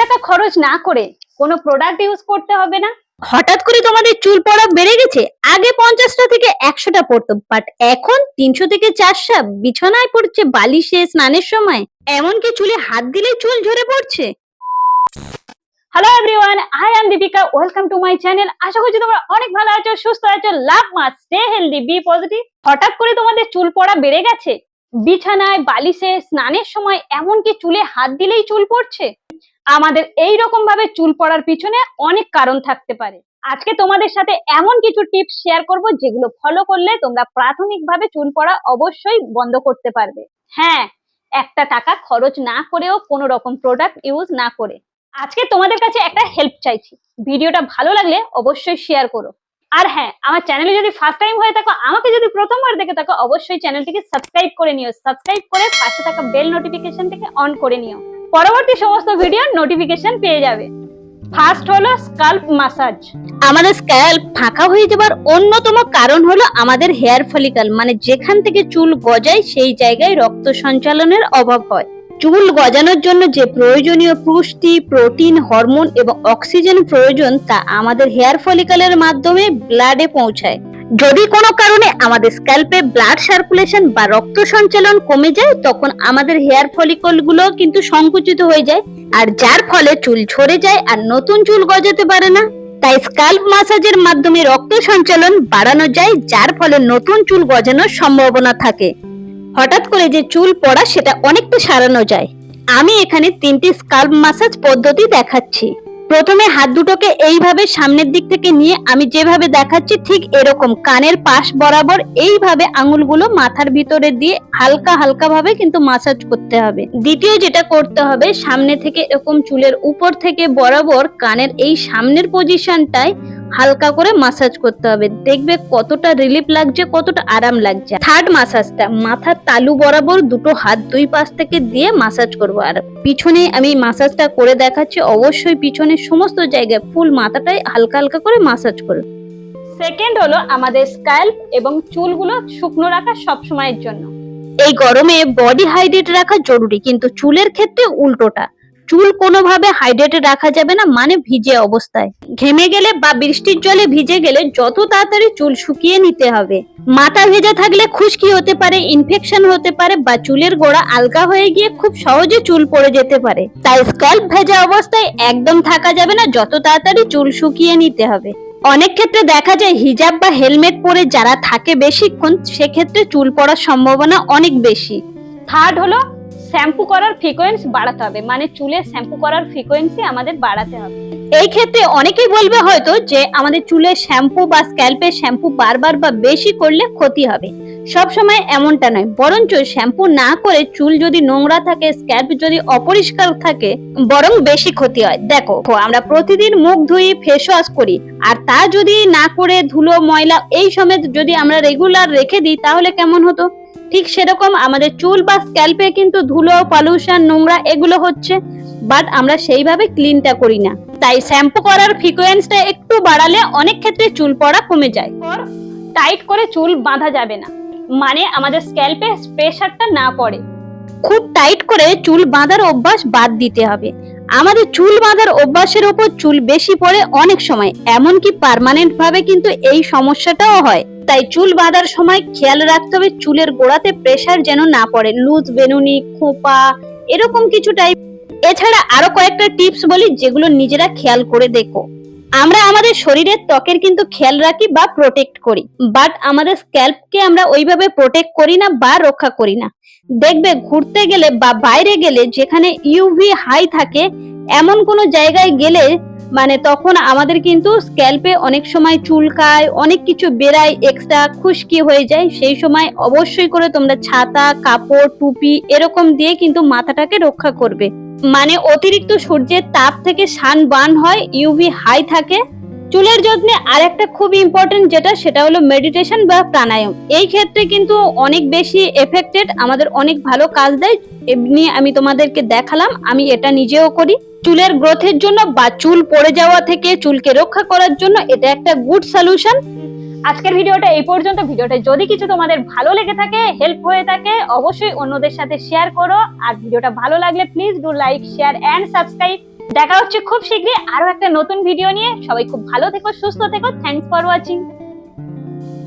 টাকা খরচ না করে কোনো প্রোডাক্ট ইউজ করতে হবে না। হঠাৎ করে তোমাদের চুল পড়া বেড়ে গেছে? আগে পঞ্চাশটা থেকে একশোটা পড়তো বাট এখন তিনশো থেকে চারশো বিছানায় পড়ছে বালিশে স্নানের সময়। এমনকি চুলে হাত দিলেই চুল ঝরে পড়ছে। Hello everyone I am Deepika welcome to my channel আশা করছি তোমরা অনেক ভালো আছো সুস্থ আছো love mass stay healthy be positive হঠাৎ করে তোমাদের চুল পড়া বেড়ে গেছে? বিছানায় বালিশে স্নানের সময় এমনকি চুলে হাত দিলেই চুল পড়ছে? আমাদের এই রকম ভাবে চুল পড়ার পিছনে অনেক কারণ থাকতে পারে। আজকে তোমাদের সাথে এমন কিছু টিপস শেয়ার করব, যেগুলো ফলো করলে তোমরা প্রাথমিকভাবে চুল পড়া অবশ্যই বন্ধ করতে পারবে। হ্যাঁ একটা টাকা খরচ না করেও কোনো রকম প্রোডাক্ট ইউজ না করে। আজকে তোমাদের কাছে একটা হেল্প চাইছি। ভিডিওটা ভালো লাগলে অবশ্যই শেয়ার করো। আর হ্যাঁ আমার চ্যানেলে যদি ফার্স্ট টাইম হয়ে থাকো, আমাকে যদি প্রথমবার দেখে থাকো, অবশ্যই চ্যানেলটিকে সাবস্ক্রাইব করে নিও। সাবস্ক্রাইব করে পাশে থাকা বেল নোটিফিকেশন থেকে অন করে নিও। পরবর্তী সমস্ত ভিডিও নোটিফিকেশন পেয়ে যাবে। ফার্স্ট হলো স্কাল্প মাসাজ আমাদের স্ক্যাল্প ফাঁকা হয়ে যাবার অন্যতম কারণ হলো আমাদের হেয়ার ফলিকল মানে যেখান থেকে চুল গজায় সেই জায়গায় রক্ত সঞ্চালনের অভাব হয়। চুল গজানোর জন্য যে প্রয়োজনীয় পুষ্টি প্রোটিন হরমোন এবং অক্সিজেন প্রয়োজন তা আমাদের হেয়ার ফলিকলের মাধ্যমে ব্লাডে পৌঁছায়। যদি কোনো কারণে আমাদের স্ক্যাল্পে ব্লাড সার্কুলেশন বা রক্ত সঞ্চালন কমে যায়, তখন আমাদের হেয়ার ফলিকলগুলো কিন্তু সংকুচিত হয়ে যায়। আর যার ফলে চুল ঝরে যায় আর নতুন চুল গজাতে পারে না। তাই স্কাল্প মাসাজের মাধ্যমে রক্ত সঞ্চালন বাড়ানো যায়, যার ফলে নতুন চুল গজানোর সম্ভাবনা থাকে। হঠাৎ করে যে চুল পড়া, সেটা অনেকটা সারানো যায়। আমি এখানে তিনটি স্কাল্প মাসাজ পদ্ধতি দেখাচ্ছি। প্রথমে হাত দুটোকে এইভাবে সামনের দিক থেকে নিয়ে আমি যেভাবে দেখাচ্ছি ঠিক এরকম। কানের পাশ বরাবর এইভাবে আঙুলগুলো মাথার ভিতরে দিয়ে হালকা হালকা ভাবে কিন্তু মাসাজ করতে হবে। দ্বিতীয় যেটা করতে হবে, সামনে থেকে এরকম চুলের উপর থেকে বরাবর কানের এই সামনের পজিশনটায় হালকা করে মাসাজ করতে হবে। দেখবে কতটা রিলিফ লাগছে, কতটা আরাম লাগছে। থার্ড মাসাজটা মাথার তালু বরাবর দুটো হাত দুই পাশ থেকে দিয়ে মাসাজ করব। আর পিছনে আমি মাসাজটা করে দেখাচ্ছি, অবশ্যই পিছনে সমস্ত জায়গায় ফুল মাথাটাই হালকা হালকা করে মাসাজ করবে সেকেন্ড হলো আমাদের স্ক্যাল্প এবং চুলগুলো শুকনো রাখা সব সময়ের জন্য। এই গরমে বডি হাইড্রেট রাখা জরুরি, কিন্তু চুলের ক্ষেত্রে উল্টোটা। চুল কোনোভাবে হাইড্রেটেড রাখা যাবে না মানে ভিজে অবস্থায়। ঘেমে গেলে বা বৃষ্টির জলে ভিজে গেলে যত তাড়াতাড়ি চুল শুকিয়ে নিতে হবে। মাথা ভেজা থাকলে খুশকি হতে পারে ইনফেকশন হতে পারে বা চুলের গোড়া আলগা হয়ে গিয়ে খুব সহজে চুল পড়ে যেতে পারে। তাই স্ক্যাল্প ভেজা অবস্থায় একদম থাকা যাবে না, যত তাড়াতাড়ি চুল শুকিয়ে নিতে হবে। অনেক ক্ষেত্রে দেখা যায় হিজাব বা হেলমেট পরে যারা থাকে বেশিক্ষণ, সেক্ষেত্রে চুল পড়ার সম্ভাবনা অনেক বেশি। থার্ড হলো শ্যাম্পু করার ফ্রিকোয়েন্সি বাড়াতে হবে। মানে চুলে শ্যাম্পু করার ফ্রিকোয়েন্সি আমাদের বাড়াতে হবে। এই ক্ষেত্রে অনেকেই বলবে হয়তো যে আমাদের চুলে শ্যাম্পু বা স্ক্যাল্পে শ্যাম্পু বারবার বা বেশি করলে ক্ষতি হবে। সব সময় এমনটা নয়। বরঞ্চ শ্যাম্পু না করে চুল যদি নোংরা থাকে স্ক্যাল্প যদি অপরিষ্কার থাকে, বরং বেশি ক্ষতি হয়। দেখো, আমরা প্রতিদিন মুখ ধুই ফেস ওয়াশ করি। আর তা যদি না করে ধুলো, ময়লা, এই সমেত যদি আমরা রেগুলার রেখে দিই, তাহলে কেমন হতো? ঠিক সেরকম আমাদের চুল বা স্ক্যাল্পে কিন্তু ধুলো পলিউশন নোংরা এগুলো হচ্ছে বাট আমরা সেইভাবে ক্লিনটা করি না। তাই শ্যাম্পু করার ফ্রিকোয়েন্সটা একটু বাড়ালে অনেক ক্ষেত্রে চুল পড়া কমে যায়। টাইট করে চুল বাঁধা যাবে না। মানে আমাদের স্ক্যাল্পে প্রেশারটা না পড়ে। খুব টাইট করে চুল বাঁধার অভ্যাস বাদ দিতে হবে। আমাদের চুল বাঁধার অভ্যাসের ওপর চুল বেশি পড়ে অনেক সময়, এমনকি পারমানেন্ট ভাবে কিন্তু এই সমস্যাটাও হয়। তাই চুল বাঁধার সময় খেয়াল রাখতে হবে চুলের গোড়াতে প্রেশার যেন না পড়ে, লুজ বেনুনি, খোপা, এরকম কিছু টাইপ এছাড়া আরও কয়েকটা টিপস বলি যেগুলো নিজেরা খেয়াল করে দেখো। আমরা আমাদের শরীরের ত্বকের কিন্তু খেয়াল রাখি বা প্রোটেক্ট করি বাট আমাদের স্ক্যাল্পকে আমরা ওইভাবে প্রোটেক্ট করি না বা রক্ষা করি না। দেখবে ঘুরতে গেলে বা বাইরে গেলে যেখানে ইউভি হাই থাকে, এমন কোনো জায়গায় গেলে মানে তখন আমাদের কিন্তু স্ক্যাল্পে অনেক সময় চুলকায়, অনেক কিছু বেরায় এক্সট্রা খুশকি হয়ে যায়। সেই সময় অবশ্যই করে তোমরা ছাতা, কাপড়, টুপি এরকম দিয়ে কিন্তু মাথাটাকে রক্ষা করবে। মানে অতিরিক্ত সূর্যের তাপ থেকে সান বার্ন হয় ইউভি হাই থাকে। চুলের যত্নে আর একটা খুব ইম্পর্টেন্ট যেটা, সেটা হলো মেডিটেশন বা প্রাণায়াম। এই ক্ষেত্রে কিন্তু অনেক বেশি এফেক্টেড আমাদের অনেক ভালো কাজ দেয়। এমনি আমি তোমাদেরকে দেখালাম, আমি এটা নিজেও করি। চুলের গ্রোথের জন্য বা চুল পড়ে যাওয়া থেকে চুলকে রক্ষা করার জন্য এটা একটা গুড সলিউশন আজকের ভিডিওটা এই পর্যন্ত। ভিডিওটা যদি কিছু তোমাদের ভালো লেগে থাকে হেল্প হয়ে থাকে, অবশ্যই অন্যদের সাথে শেয়ার করো। আর ভিডিওটা ভালো লাগলে please do like share and subscribe দেখা হচ্ছে খুব শীঘ্রই আরও একটা নতুন ভিডিও নিয়ে। সবাই খুব ভালো থেকো, সুস্থ থেকো। Thanks for watching